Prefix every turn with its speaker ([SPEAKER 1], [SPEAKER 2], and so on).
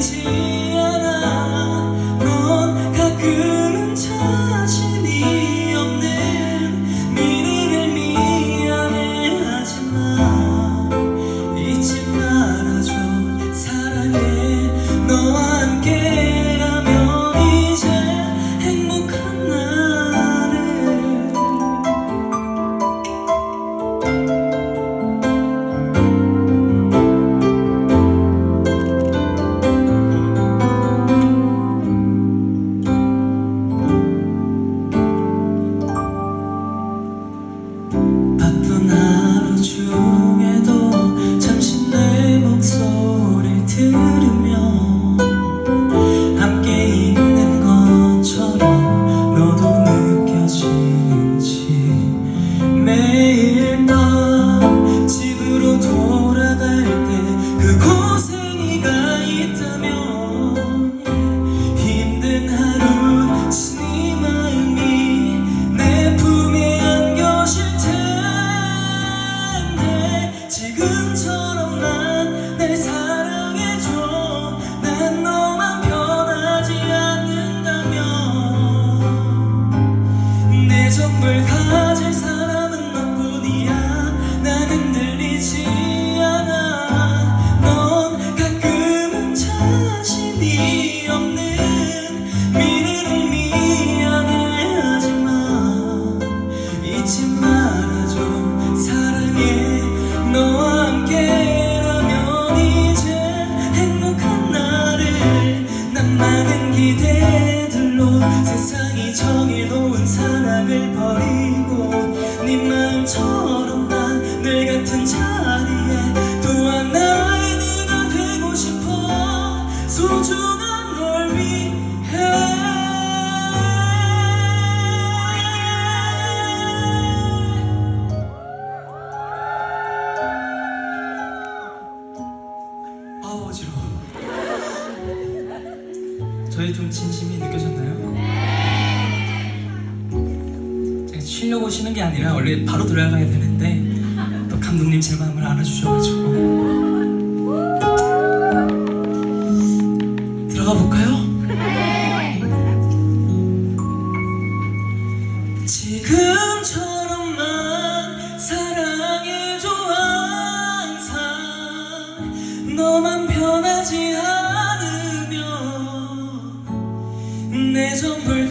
[SPEAKER 1] 나 많은 기대들로 세상이 정해놓은 사랑을 버리고 네 마음처럼 난 늘 같은 자리에 또 하나의 네가 되고 싶어 소중한 널 위해. 아 어지러워 저희 좀 진심이 느껴졌나요? 제가 쉬려고 쉬는 게 아니라 원래 바로 들어가야 되는데 또 감독님 제 마음을 알아주셔가지고 들어가 볼까요? 지금처럼만 사랑해줘 항상 너만 내 선물